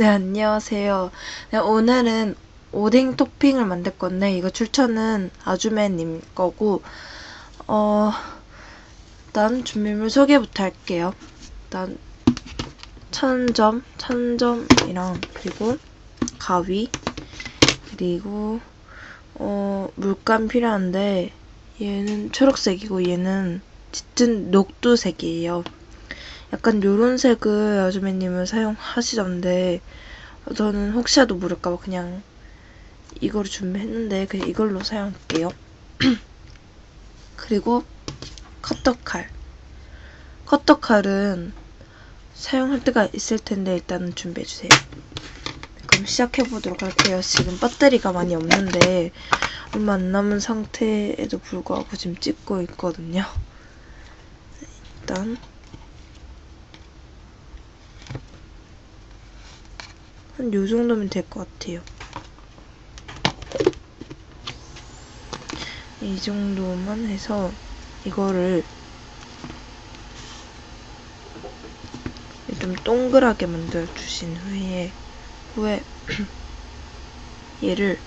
네, 안녕하세요. 네, 오늘은 오뎅 토핑을 만들 건데, 이거 출처는 아주매님 거고, 어, 일단 준비물 소개부터 할게요. 일단, 천점, 천점이랑, 그리고 가위, 그리고, 어, 물감 필요한데, 얘는 초록색이고, 얘는 짙은 녹두색이에요. 약간 요런 색을 아주매님은 사용하시던데 저는 혹시라도 모를까봐 그냥 이거를 준비했는데 그냥 이걸로 사용할게요. 그리고 커터칼. 커터칼은 사용할 때가 있을 텐데 일단은 준비해주세요. 그럼 시작해보도록 할게요. 지금 배터리가 많이 없는데 얼마 안 남은 상태에도 불구하고 지금 찍고 있거든요. 일단 한 요 정도면 될 것 같아요. 이 정도만 해서 이거를 좀 동그랗게 만들어 주신 후에 후에 얘를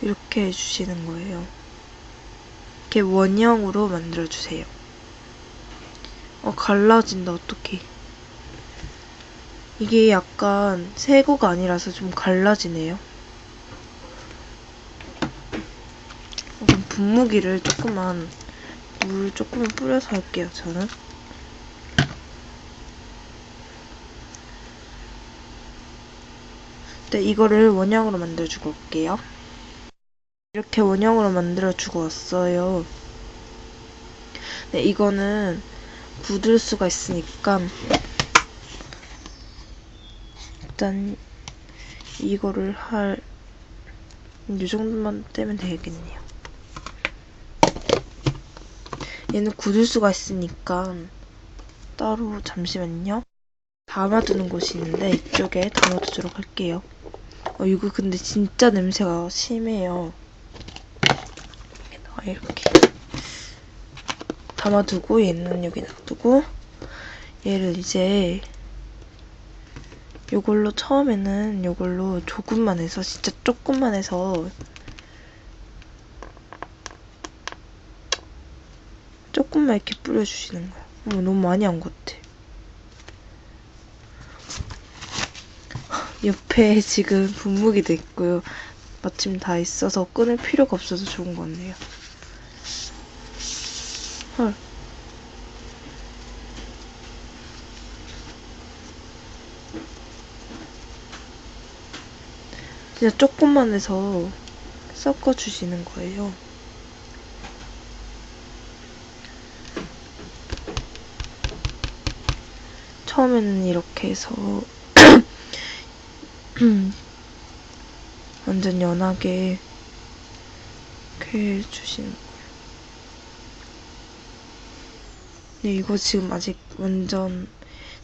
이렇게 해주시는 거예요. 이렇게 원형으로 만들어 주세요. 어 갈라진다 어떡해. 이게 약간 새고가 아니라서 좀 갈라지네요. 분무기를 조금만 물 조금만 뿌려서 할게요. 저는. 네, 이거를 원형으로 만들어주고 올게요. 이렇게 원형으로 만들어주고 왔어요. 네, 이거는 묻을 수가 있으니까 일단 이거를 할 이 정도만 떼면 되겠네요. 얘는 굳을 수가 있으니까 따로 잠시만요. 담아두는 곳이 있는데 이쪽에 담아두도록 할게요. 어, 이거 근데 진짜 냄새가 심해요. 이렇게 담아두고 얘는 여기 놔두고 얘를 이제 요걸로 처음에는 요걸로 조금만 해서 진짜 조금만 해서 조금만 이렇게 뿌려주시는 거야. 어머 너무 많이 한 것 같아. 옆에 지금 분무기도 있고요. 마침 다 있어서 끊을 필요가 없어서 좋은 것 같네요. 헐. 진짜 조금만 해서 섞어주시는 거예요. 처음에는 이렇게 해서 완전 연하게 이렇게 해주시는 거예요. 네, 이거 지금 아직 완전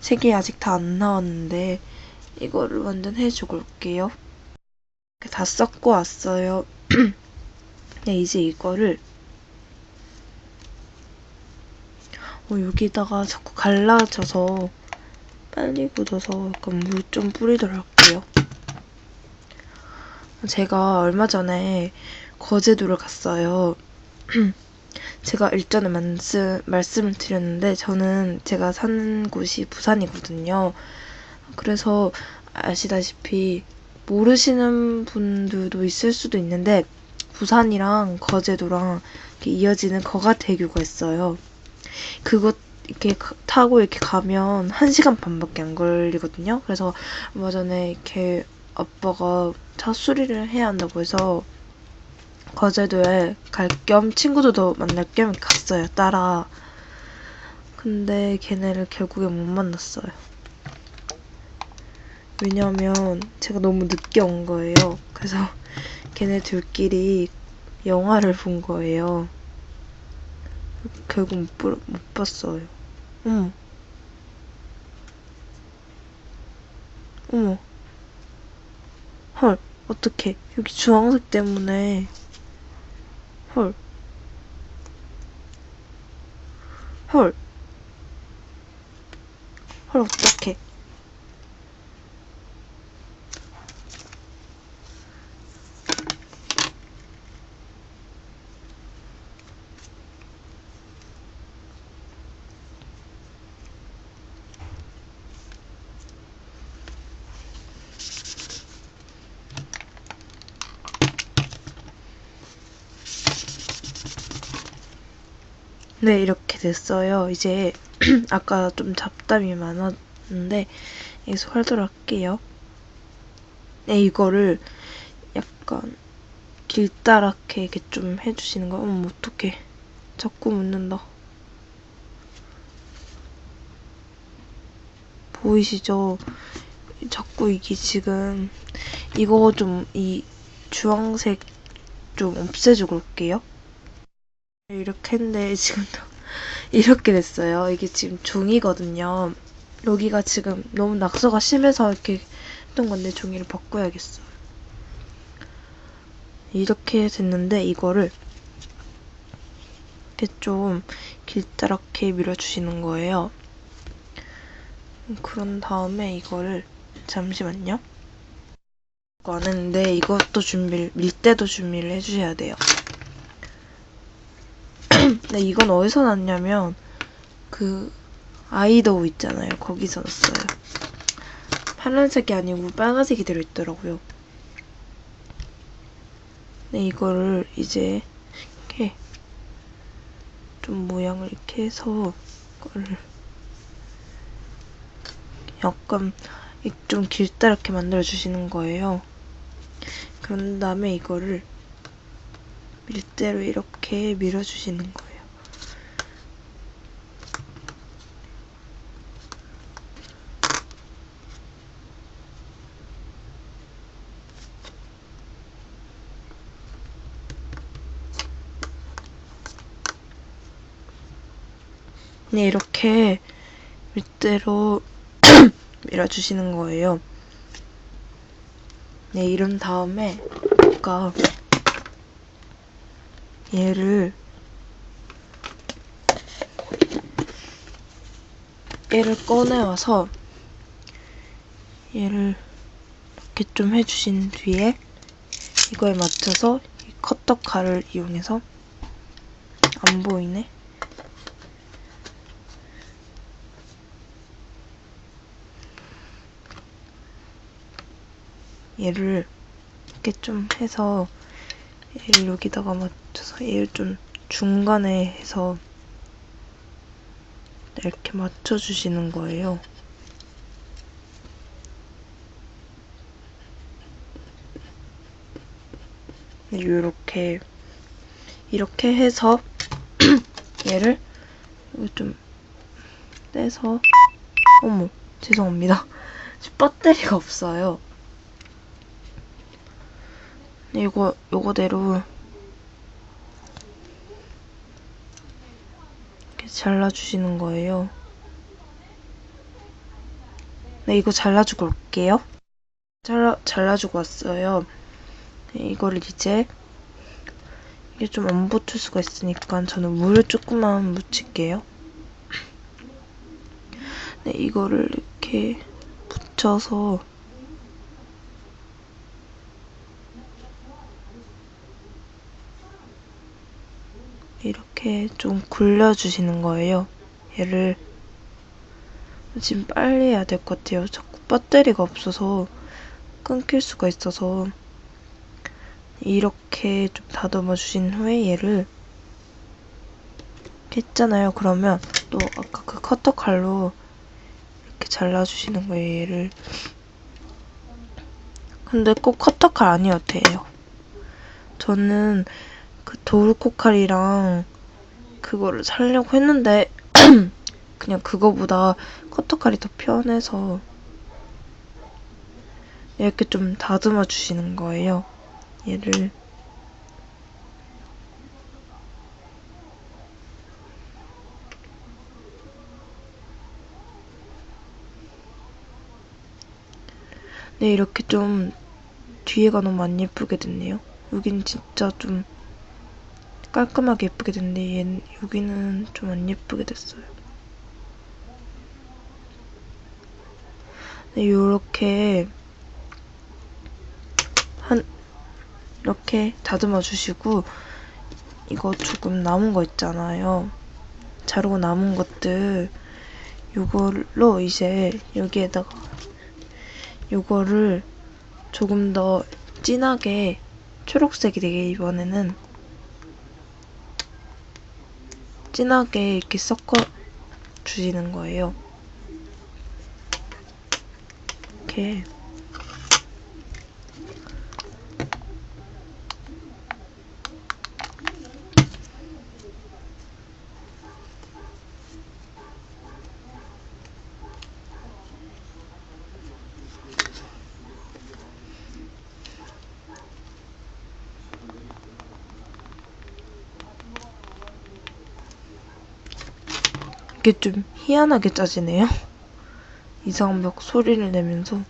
색이 아직 다 안 나왔는데 이거를 완전 해주고 올게요. 다 섞고 왔어요. 네, 이제 이거를 어, 여기다가 자꾸 갈라져서 빨리 굳어서 약간 물 좀 뿌리도록 할게요. 제가 얼마 전에 거제도를 갔어요. 제가 일전에 말씀, 말씀을 드렸는데 저는 제가 사는 곳이 부산이거든요. 그래서 아시다시피 모르시는 분들도 있을 수도 있는데 부산이랑 거제도랑 이어지는 거가대교가 있어요. 그거 이렇게 타고 이렇게 가면 1시간 반밖에 안 걸리거든요. 그래서 얼마 전에 이렇게 아빠가 차 수리를 해야 한다고 해서 거제도에 갈 겸 친구들도 만날 겸 갔어요. 따라. 근데 걔네를 결국에 못 만났어요. 왜냐면 제가 너무 늦게 온 거예요. 그래서 걔네 둘끼리 영화를 본 거예요. 결국 못, 볼- 못 봤어요. 어머. 어머. 헐, 어떡해. 여기 주황색 때문에. 헐. 헐. 헐, 어떡해. 네, 이렇게 됐어요. 이제 아까 좀 잡담이 많았는데 여기서 활도록 할게요. 네, 이거를 약간 길다랗게 이렇게 좀 해주시는 거. 어머, 어떡해. 자꾸 묻는다. 보이시죠? 자꾸 이게 지금 이거 좀 이 주황색 좀 없애주고 올게요. 이렇게 했는데 지금 이렇게 됐어요. 이게 지금 종이거든요. 여기가 지금 너무 낙서가 심해서 이렇게 했던 건데 종이를 바꿔야겠어요. 이렇게 됐는데 이거를 이렇게 좀 길다랗게 밀어주시는 거예요. 그런 다음에 이거를 잠시만요. 안 했는데 이것도 준비를 밀대도 준비를 해주셔야 돼요. 근데 이건 어디서 났냐면 그 아이더우 있잖아요. 거기서 났어요. 파란색이 아니고 빨간색이 들어있더라고요. 근데 이거를 이제 이렇게 좀 모양을 이렇게 해서 이거를 약간 좀 길다랗게 만들어 주시는 거예요. 그런 다음에 이거를 밀대로 이렇게 밀어주시는 거예요. 네, 이렇게 밀대로 밀어주시는 거예요. 네, 이런 다음에 아까 얘를 얘를 꺼내와서 얘를 이렇게 좀 해주신 뒤에 이거에 맞춰서 이 커터 칼을 이용해서 안 보이네. 얘를 이렇게 좀 해서 얘를 여기다가 맞춰서 얘를 좀 중간에 해서 이렇게 맞춰주시는 거예요. 이렇게 이렇게 해서 얘를 좀 떼서 어머 죄송합니다. 배터리가 없어요. 이거 요거대로 이렇게 잘라주시는 거예요. 네, 이거 잘라주고 올게요. 잘라, 잘라주고 왔어요. 네, 이거를 이제 이게 좀 안 붙을 수가 있으니까 저는 물을 조금만 묻힐게요. 네, 이거를 이렇게 붙여서 이렇게 좀 굴려주시는 거예요. 얘를 지금 빨리 해야 될 것 같아요. 자꾸 배터리가 없어서 끊길 수가 있어서 이렇게 좀 다듬어 주신 후에 얘를 했잖아요. 그러면 또 아까 그 커터 칼로 이렇게 잘라주시는 거예요. 얘를 근데 꼭 커터 칼 아니어도 돼요. 저는 그 도르코칼이랑 그거를 살려고 했는데 그냥 그거보다 커터칼이 더 편해서 이렇게 좀 다듬어 주시는 거예요. 얘를 네, 이렇게 좀 뒤에가 너무 안 예쁘게 됐네요. 여긴 진짜 좀 깔끔하게 예쁘게 됐는데 얘 여기는 좀 안 예쁘게 됐어요. 네, 요렇게 한 이렇게 다듬어 주시고 이거 조금 남은 거 있잖아요. 자르고 남은 것들 요걸로 이제 여기에다가 요거를 조금 더 진하게 초록색이 되게 이번에는 진하게 이렇게 섞어 주시는 거예요. 이렇게 이게 좀 희한하게 짜지네요. 이상한 막 소리를 내면서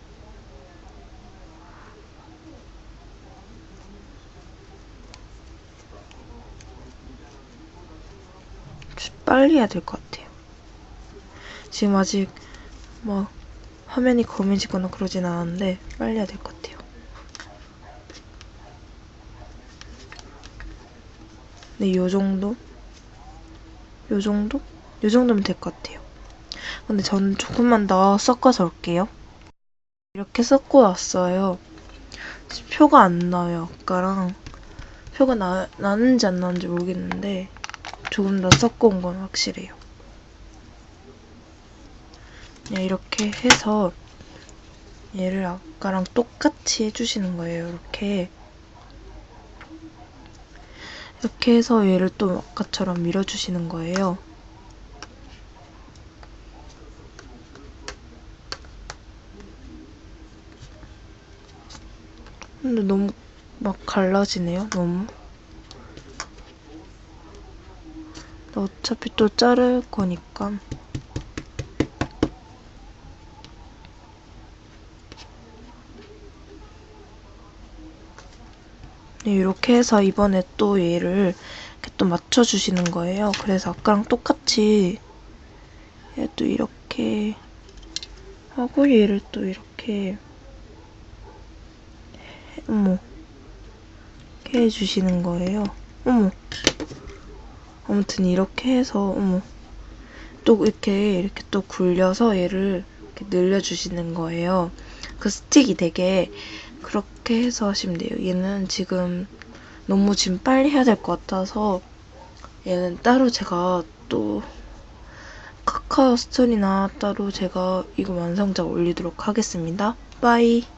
좀 빨리 해야 될 것 같아요. 지금 아직 막 화면이 검해지거나 그러진 않았는데 빨리 해야 될 것 같아요. 네, 요 정도? 요 정도? 요 정도면 될 것 같아요. 근데 저는 조금만 더 섞어서 올게요. 이렇게 섞고 왔어요. 표가 안 나요, 아까랑. 표가 나, 나는지 안 나는지 모르겠는데 조금 더 섞어 온건 확실해요. 그냥 이렇게 해서 얘를 아까랑 똑같이 해주시는 거예요, 이렇게. 이렇게 해서 얘를 또 아까처럼 밀어주시는 거예요. 근데 너무 막 갈라지네요, 너무. 어차피 또 자를 거니까. 네, 이렇게 해서 이번에 또 얘를 이렇게 또 맞춰주시는 거예요. 그래서 아까랑 똑같이 얘도 이렇게 하고 얘를 또 이렇게 어머 이렇게 해주시는 거예요. 어머 아무튼 이렇게 해서 어머 또 이렇게 이렇게 또 굴려서 얘를 이렇게 늘려주시는 거예요. 그 스틱이 되게 그렇게 해서 하시면 돼요. 얘는 지금 너무 지금 빨리 해야 될 것 같아서 얘는 따로 제가 또 카카오 스토리나 따로 제가 이거 완성작 올리도록 하겠습니다. 빠이.